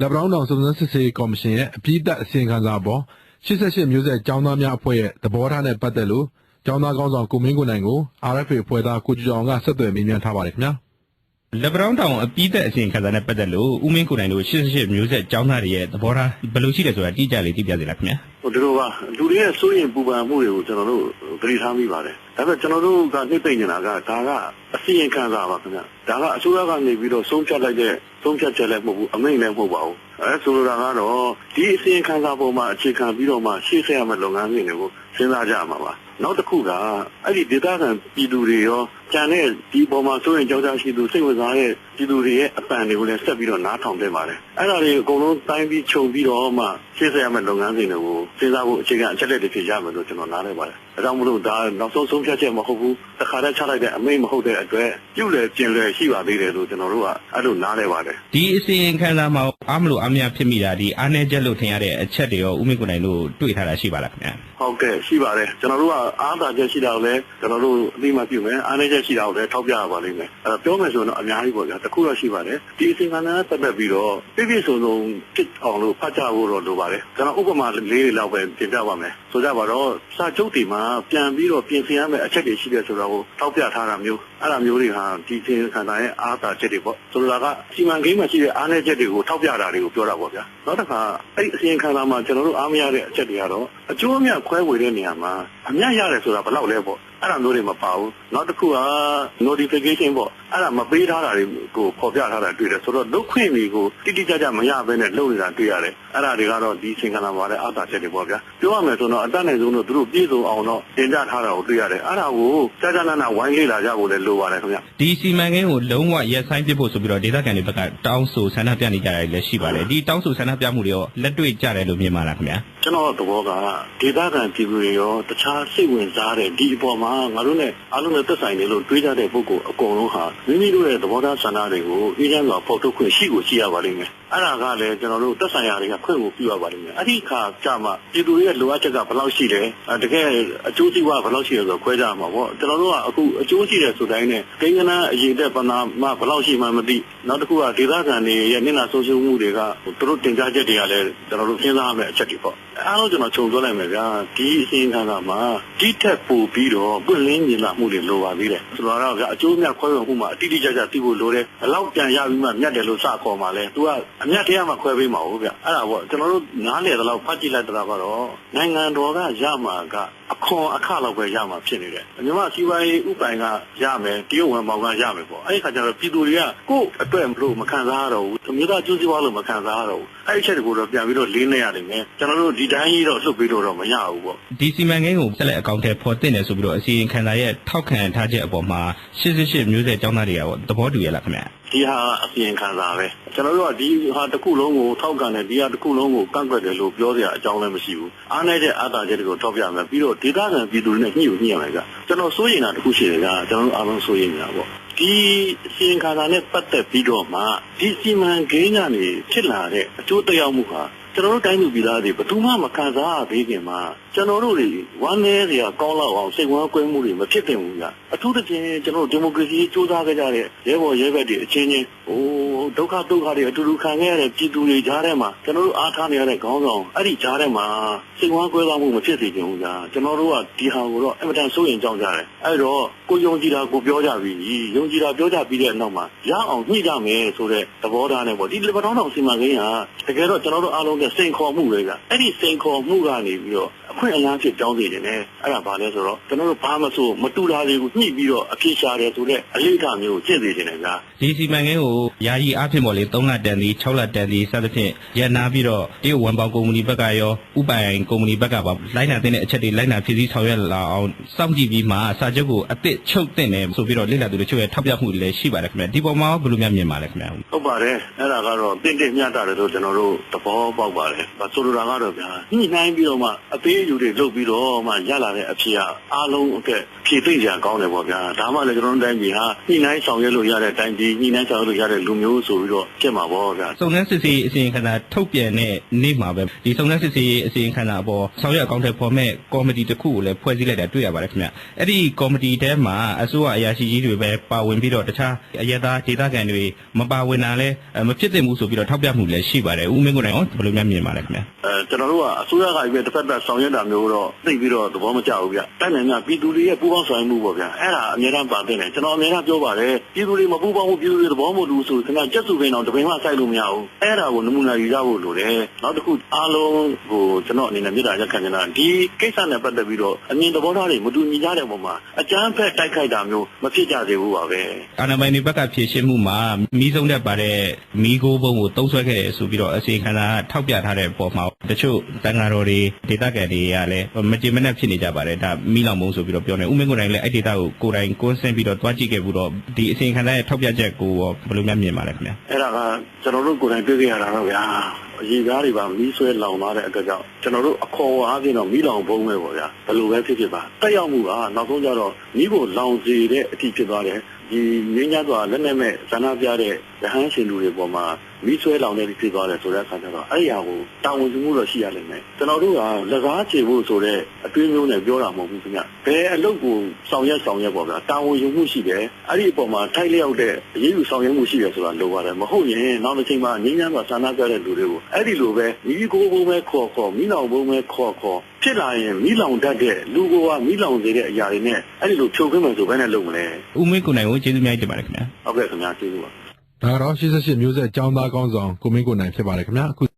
လက်ပံတောင်းတောင်စုံစမ်းစစ်ဆေးရေးကော်မရှင်ရဲ့အပြီးသက်အစီရင်ခံစာအပေါ်88မျိုးဆက်ចောင်းသားများအဖွဲ့ရဲ့သဘောထားနဲ့ပတ်သက်လို့ចောင်းသားကောင်းဆောင်ကိုမင်းကိုနိုင်ကို RFA ဖွဲ့သားကိုကြည်အောင်ကဆက်သွယ်မေးမြန်းထားပါတယ်ခင်ဗျာ လက်ပံတောင်းတောင်အပြီးသက်အစီရင်ခံစာနဲ့ပတ်သက်လို့ဦးမင်းကိုနိုင်တို့88မျိုးဆက်ចောင်းသားတွေရဲ့သဘောထားဘယ်လိုရှိတယ်ဆိုတာတိကျလေးသိပြစေလားခင်ဗျာ ဟိုဒီလိုပါလူတွေရဲ့စိုးရင်ပူပန်မှုတွေကိုကျွန်တော်တို့သတိထားမိပါတယ်ဒါပေမဲ့ကျွန်တော်တို့ကနှိမ့်သိမ့်နေတာကဒါကအစီရင်ခံစာပါခင်ဗျဒါကအစိုးရကနေပြီးတော့ဆုံးဖြတ်လိုက်တဲ့ ဆုံးဖြတ်ချက်လည်းမဟုတ်ဘူးအမိန့်လည်းမဟုတ်ပါဘူးအဲဆိုလိုတာကတော့ဒီအစီရင်ခံစာပေါ်မှာအခြေခံပြီးတော့မှရှေ့ဆက်ရမယ့်လုပ်ငန်းစဉ်တွေကိုစဉ်းစားကြမှာပါနောက်တစ်ခုကအဲ့ဒီဒေသခံပြည်သူတွေရော ကျန်တဲ့ဒီပေါ်မှာစိုးရင်ကြောက်ကြရှိသူစိတ်ဝင်စားတဲ့ပြည်သူတွေရဲ့အပံတွေကိုလည်းဆက်ပြီးတော့နားထောင်သင့်ပါတယ်အဲ့ဒါတွေအကုန်လုံးတိုင်းပြီးခြုံပြီးတော့မှရှေ့ဆက်ရမယ့်လုပ်ငန်းစဉ်တွေကိုစဉ်းစားဖို့အခြေခံအချက်လက်တွေဖြစ်ရမယ်လို့ကျွန်တော်နားလည်ပါတယ်ဒါကြောင့်မလို့ဒါနောက်ဆုံးဆုံးဖြတ်ချက်မဟုတ်ဘူးတစ်ခါတည်းချလိုက်တဲ့အမိန့်မဟုတ်တဲ့အတွက်ပြုလေပြင်လေရှိပါသေးတယ်လို့ကျွန်တော်တို့ကအဲ့လိုနားလည်ပါတယ်ဒီအစီရင်ခံစာမှာအားမလို့အားမရဖြစ်မိတာဒီအားနည်းချက်လို့ထင်ရတဲ့အချက်တွေရောဦးမင်းကိုနိုင်တို့တွေ့ထားတာရှိပါလားခင်ဗျာဟုတ်ကဲ့ရှိပါတယ်ကျွန်တော်တို့ကအားသာချက်ရှိတာကိုလည်းကျွန်တော်တို့အသိမှပြုမယ်အားနည်းချက်ရှိတာကိုလည်းထောက်ပြရပါလိမ့်မယ်အဲတော့ပြောမယ်ဆိုရင်တော့အများကြီးပေါ့ဗျာတစ်ခုတော့ရှိပါတယ်ဒီအစီအမံနဲ့ပတ်သက်ပြီးတော့ပြည့်ပြည့်စုံစုံဖြစ်အောင်လို့ဖတ်ကြဖို့တော့လိုပါတယ်ကျွန်တော်ဥပမာလေးတွေလောက်ပဲပြင်ပြပါမယ်ဆိုကြပါတော့စာချုပ်တွေမှာပြန်ပြီးတော့ပြင်ဆင်ရမယ့်အချက်တွေရှိတယ်ဆိုတာကိုထောက်ပြထားတာမျိုးအဲ့ဒါမျိုးတွေဟာဒီအစီအမံရဲ့အားသာချက်တွေပေါ့ဆိုလိုတာကစီမံကိန်းမှာရှိတဲ့အားနည်းချက်တွေကိုထောက်ပြတာတွေကိုပြောတာပေါ့ဗျာနောက်တစ်ခါအဲ့ဒီအစီအမံမှာကျွန်တော်တို့အားမရတဲ့အချက်တွေကတော့အကျိုးအမြတ်ခွဲဝေတဲ့နေရာမှာအမြတ်ရတယ်ဆိုတာဘယ်လောက်လဲပေါ့ အဲ့ဒါမျိုးတွေမပါဘူးနောက်တစ်ခုက notification ပေါ့အဲ့ဒါမပေးထားတာတွေကိုပေါ်ပြထားတာတွေ့တယ်ဆိုတော့လုတ်ခွင့်တွေကိုတိတိကျကျမရဘဲနဲ့လုပ်နေတာတွေ့ရတယ်အဲ့ဒါတွေကတော့ဒီစင်ကလာမှာလည်းအသာချက်တွေပေါ့ဗျာပြောရမယ်ဆိုတော့အတတ်နိုင်ဆုံးတော့သူတို့ပြည့်စုံအောင်တော့တင်ပြထားတာကိုတွေ့ရတယ်အဲ့ဒါကိုကြာကြာနာနာဝိုင်းလေ့လာကြဖို့လည်းလိုပါတယ်ခင်ဗျဒီစီမံကိန်းကိုလုံးဝရက်ဆိုင်ပစ်ဖို့ဆိုပြီးတော့ဒေသခံတွေဘက်ကတောင်းဆိုဆန္ဒပြနေကြတယ်လည်းရှိပါတယ်ဒီတောင်းဆိုဆန္ဒပြမှုတွေရောလက်တွေ့ကြတယ်လို့မြင်ပါလားခင်ဗျာ ကျွန်တော်သဘောကဒေသခံပြည်သူတွေရောတခြားစိတ်ဝင်စားတဲ့ဒီအပေါ်မှာငါတို့နဲ့အားလုံးနဲ့သက်ဆိုင်တယ်လို့တွေးကြတဲ့ပုဂ္ဂိုလ်အကုန်လုံးဟာမိမိတို့ရဲ့သဘောထားဆန္ဒတွေကိုအေးချမ်းစွာဖော်ထုတ်ခွင့်ရှိကိုရှိရပါလိမ့်မယ်အဲ့ဒါကလည်းကျွန်တော်တို့သက်ဆိုင်ရာတွေကခွင့်ကိုပြုရပါလိမ့်မယ်အဲ့ဒီခါကြမှာပြည်သူတွေရဲ့လိုအပ်ချက်ကဘယ်လောက်ရှိတယ်အဲတကယ်အကျိုးစီးပွားဘယ်လောက်ရှိတယ်ဆိုတော့ခွဲကြမှာပေါ့ကျွန်တော်တို့ကအခုအကျိုးရှိတယ်ဆိုတိုင်းနဲ့ကိန်းကနန်းအရေးတဲ့ပနာမဘယ်လောက်ရှိမှမသိနောက်တစ်ခုကဒေသခံတွေရဲ့မျက်နှာဆုံးရှုံးမှုတွေကသူတို့တင်ပြချက်တွေကလည်းကျွန်တော်တို့စဉ်းစားရမယ့်အချက်တွေပေါ့အားလုံးကျွန်တော်ခြုံပြောလိုက်မယ်ဗျာဒီအစီအခံကမှာဒီထက်ပိုပြီးတော့ပွင့်လင်းမြင်လာမှုတွေလိုပါသေးတယ်ဆိုတော့ဗျာအကျိုးမြတ်ခွဲဝေမှုမှာအတိအကျကျသိဖို့လိုတယ်ဘယ်လောက်ပြန်ရပြီးမှမြတ်တယ်လို့စခေါ်မှာလဲ तू ကအမြတ်တရားမှခွဲပေးမှာဟုတ်ဗျအဲ့ဒါပေါ့ကျွန်တော်တို့နားလေတော့ဖတ်ကြည့်လိုက်တာကတော့နိုင်ငံတော်ကရမှာကအခွန်အခလောက်ပဲရမှာဖြစ်နေတယ်မြန်မာစီးပွားရေးဥပိုင်ကရမယ်တရုတ်ဝန်ပေါင်ကရမယ်ပေါ့အဲ့ဒီခါကျတော့ပြည်သူတွေကကိုယ့်အတွက်မလို့မခံစားရတော့ဘူးမြေသားကျိုးစီးပွားလို့မခံစားရတော့ဘူးအဲ့ဒီချက်တွေကိုတော့ပြန်ပြီးတော့လေးနေရတယ်မယ်ကျွန်တော်တို့ဒီတိုင်းကြီးတော့လှုပ်ပြီးတော့တော့မရဘူးပေါ့ဒီစီမံကိန်းကိုဆက်လက်အကောင့်ထဲပေါ်တင်တယ်ဆိုပြီးတော့အစီရင်ခံစာရဲ့ထောက်ခံထားချက်အပေါ်မှာ88မျိုးဆက်ចောင်းသားတွေကရောသဘောတူရလားခင်ဗျာ ဒီဟာအစီရင်ခံစာပဲကျွန်တော်တို့ကဒီဟာတစ်ခုလုံးကိုထောက်ကန်တယ်ဒီဟာတစ်ခုလုံးကိုကန့်ကွက်တယ်လို့ပြောစရာအကြောင်းလည်းမရှိဘူးအားနည်းတဲ့အာသာချက်တွေကိုထောက်ပြမယ်ပြီးတော့ဒေသခံပြည်သူတွေနဲ့ညှို့ညှိရမယ်ကကျွန်တော်စိုးရင်တာတစ်ခုရှိတယ်ကကျွန်တော်တို့အားလုံးစိုးရင်နေတာပေါ့ဒီအစီရင်ခံစာနဲ့ပတ်သက်ပြီးတော့မှဒီစီမံကိန်းကနေဖြစ်လာတဲ့အကျိုးသက်ရောက်မှုဟာ ကျွန်တော်တို့တိုင်းသူပြည်သားတွေဘယ်သူမှမခံစားရသေးခင်မှာကျွန်တော်တို့တွေဝမ်းနည်းစရာကောင်းလောက်အောင်စိတ်ဝမ်းကွဲမှုတွေမဖြစ်သင့်ဘူးကအထူးသဖြင့်ကျွန်တော်တို့ဒီမိုကရေစီစ조사ခဲ့ကြတဲ့ရဲဘော်ရဲဘက်တွေအချင်းချင်းဟို ဒုက္ခဒုက္ခတွေအတူတူခံခဲ့ရတဲ့ပြည်သူတွေကြားထဲမှာကျွန်တော်တို့အားထားနေရတဲ့ခေါင်းဆောင်အဲ့ဒီကြားထဲမှာစိတ်ဝမ်းကွဲသွားမှုမဖြစ်စေချင်ဘူးကကျွန်တော်တို့ကဒီဟာကိုတော့အင်မတန်စိုးရင်ကြောင်းကြတယ်အဲ့တော့ကိုယုံကြည်တာကိုပြောကြပြီယုံကြည်တာပြောကြပြီးတဲ့နောက်မှာရအောင်ညှိကြမယ်ဆိုတဲ့သဘောထားနဲ့ပေါ့ဒီလေပတောင်းတော်စီမံကိန်းကတကယ်တော့ကျွန်တော်တို့အားလုံးနဲ့စိန်ခေါ်မှုတွေကအဲ့ဒီစိန်ခေါ်မှုကနေပြီးတော့အခွင့်အလမ်းဖြစ်ကြောင်းနေတယ်နဲ့အဲ့ဒါဘာလဲဆိုတော့ကျွန်တော်တို့ဘာမှဆိုမတူတာတွေကိုညှိပြီးတော့အပြစ်ရှာတယ်ဆိုတဲ့အလေးထားမျိုးကိုကျင့်စေတယ်ဗျာဒီစီမံကိန်းကိုယာယီအားဖြင့်ပေါ့လေ3လတန်သည်6လတန်သည်စသဖြင့်ရန်နာပြီးတော့တရုတ်ဝန်ပေါင်ကုမ္ပဏီဘက်ကရောဥပိုင်ကုမ္ပဏီဘက်ကပါလိုက်နာတဲ့အချက်တွေလိုက်နာဖြစ်စည်းဆောင်ရွက်လာအောင်စောင့်ကြည့်ပြီးမှစာချုပ်ကိုအသစ်ချုပ်တင်တယ်ဆိုပြီးတော့လေ့လာသူတို့ချုပ်ရဲ့ထောက်ပြမှုတွေလည်းရှိပါတယ်ခင်ဗျဒီပေါ်မှာဘယ်လိုများမြင်ပါလဲခင်ဗျဟုတ်ပါတယ်အဲ့ဒါကတော့တင့်တင့်မြတ်တာတယ်လို့ကျွန်တော်တို့သဘောပေါက်ပါတယ်ဆိုလိုတာကတော့ဗျာညှိနှိုင်းပြီးတော့မှအသေးအယူပြုတွေလုပ်ပြီးတော့မှရလာတဲ့အဖြစ်အအားလုံးအတွက်ဖြည့်သိမ့်ကြကောင်းတယ်ပေါ့ဗျာဒါမှလည်းကျွန်တော်တို့တိုင်းပြည်ဟာညှိနှိုင်းဆောင်ရွက်လို့ရတဲ့တိုင်းပြည်ညှိနှိုင်းဆောင်ရွက်လို့ရတဲ့လူမျိုးဆိုပြီးတော့ဖြစ်မှာပေါ့ဗျာစုံစမ်းစစ်ဆေးရေးအစီရင်ခံစာထုတ်ပြန်တဲ့နေ့မှာပဲဒီစုံစမ်းစစ်ဆေးရေးအစီရင်ခံစာအပေါ်ဆောင်ရွက်အကောင့်ထဲပေါ်မဲ့ကော်မတီတစ်ခုကိုလည်းဖွဲ့စည်းလိုက်တာတွေ့ရပါတယ်ခင်ဗျအဲ့ဒီကော်မတီထဲမှာအစိုးရအရာရှိကြီးတွေပဲပါဝင်ပြီးတော့တခြားအရက်သားဒေသခံတွေမပါဝင်တာလည်းမဖြစ်သင့်ဘူးဆိုပြီးတော့ထောက်ပြမှုလည်းရှိပါတယ်ဦးမင်းကိုယ်တိုင်ရောဘယ်လိုများမြင်ပါလဲခင်ဗျအဲကျွန်တော်တို့ကအစိုးရကပဲတစ်ဖက်သက်ဆောင်ရွက်တာမျိုးတော့သိပြီးတော့သဘောမကျဘူးဗျ။တိုင်းနိုင်ငံပြည်သူတွေရဲ့ပူးပေါင်းဆောင်ရွက်မှုပေါ့ဗျာ။အဲ့ဒါအများအားပါတဲ့တယ်ကျွန်တော်အများအားပြောပါတယ်ပြည်သူတွေမပူးပေါင်းဘူးပြည်သူတွေသဘောမတူဆိုခင်ဗျကျက်စုပင်အောင်တပင်မှစိုက်လို့မရဘူး။အဲ့ဒါကိုနမူနာယူကြဖို့လိုတယ်။နောက်တစ်ခုအားလုံးကိုကျွန်တော်အနေနဲ့မြေတားရက်ခံနေတာဒီကိစ္စနဲ့ပတ်သက်ပြီးတော့အမြင်သဘောထားတွေမတူညီကြတဲ့ပုံမှာအကြမ်းဖက်တိုက်ခိုက်တာမျိုးမဖြစ်ကြသေးဘူးပါပဲအာဏာပိုင်တွေဘက်ကဖြည့်ရှင်းမှုမှာမီးစုံတဲ့ပါတဲ့မီးကိုဘုံကိုတုံးဆွဲခဲ့တယ်ဆိုပြီးတော့အစီရင်ခံစာထောက်ပြထားတဲ့ပုံမှာတချို့တန်ဃာတော်တွေဒေသခံတွေကလည်းမကြေမနက်ဖြစ်နေကြပါတယ်ဒါမီးလောင်မုံဆိုပြီးတော့ပြောနေဦးမင်းကိုယ်တိုင်လည်းအဲ့ဒေသကိုကိုယ်တိုင်ကွန်းဆင်းပြီးတော့တွားကြည့်ခဲ့ပြီးတော့ဒီအစီရင်ခံစာရဲ့ထောက်ပြချက်ကိုရောဘယ်လိုများမြင်ပါလဲခင်ဗျာအဲ့ဒါကကျွန်တော်တို့ကိုယ်တိုင်တွေ့ခဲ့ရတာတော့ဗျာအရေးကားတွေပါမီးဆွဲလောင်သွားတဲ့အတွက်ကြောင့်ကျွန်တော်တို့အခေါ်အားဖြင့်တော့မီးလောင်ပုံးပဲပေါ့ဗျာဘယ်လိုပဲဖြစ်ဖြစ်ပါတက်ရောက်မှုကနောက်ဆုံးကျတော့မီးကိုလောင်စေတဲ့အထိဖြစ်သွားတယ်ဒီငင်းကြသွားလက်နဲ့မဲ့ဇာနာပြတဲ့ရဟန်းရှင်လူတွေပေါ်မှာ မီးဆွဲလောင်တဲ့ဖြစ်သွားတယ်ဆိုတဲ့အခါကျတော့အဲ့ဒီဟာကိုတာဝန်ယူမှုတော့ရှိရလိမ့်မယ်ကျွန်တော်တို့ကလက်ကားချေဖို့ဆိုတဲ့အတွေးမျိုးနဲ့ပြောတာမဟုတ်ဘူးခင်ဗျဘယ်အလုပ်ကိုဆောင်ရွက်ဆောင်ရွက်ပေါ့ဗျာတာဝန်ယူမှုရှိတယ်အဲ့ဒီအပေါ်မှာထိုက်လျောက်တဲ့အရေးယူဆောင်ရွက်မှုရှိတယ်ဆိုတာလိုပါတယ်မဟုတ်ရင်နောက်တစ်ချိန်မှာငင်းကြသွားဇာနာပြတဲ့လူတွေကိုအဲ့ဒီလိုပဲမီးကိုဘုံပဲခေါ်ခေါ်မီးလောင်ဘုံပဲခေါ်ခေါ်ဖြစ်လာရင်မီးလောင်တတ်တဲ့လူကမီးလောင်စေတဲ့အရာတွေနဲ့အဲ့ဒီလိုဖြုတ်ခင်းမယ်ဆိုဘယ်နဲ့လုပ်မလဲဦးမင်းကိုယ်တိုင်ကိုကျေးဇူးများတင်ပါတယ်ခင်ဗျာဟုတ်ကဲ့ခင်ဗျာကျေးဇူးပါ ဒါကတော့88မျိုးဆက်ចောင်းသားကောင်းဆောင်ကိုမင်းကိုနိုင်ဖြစ်ပါတယ်ခင်ဗျာအခု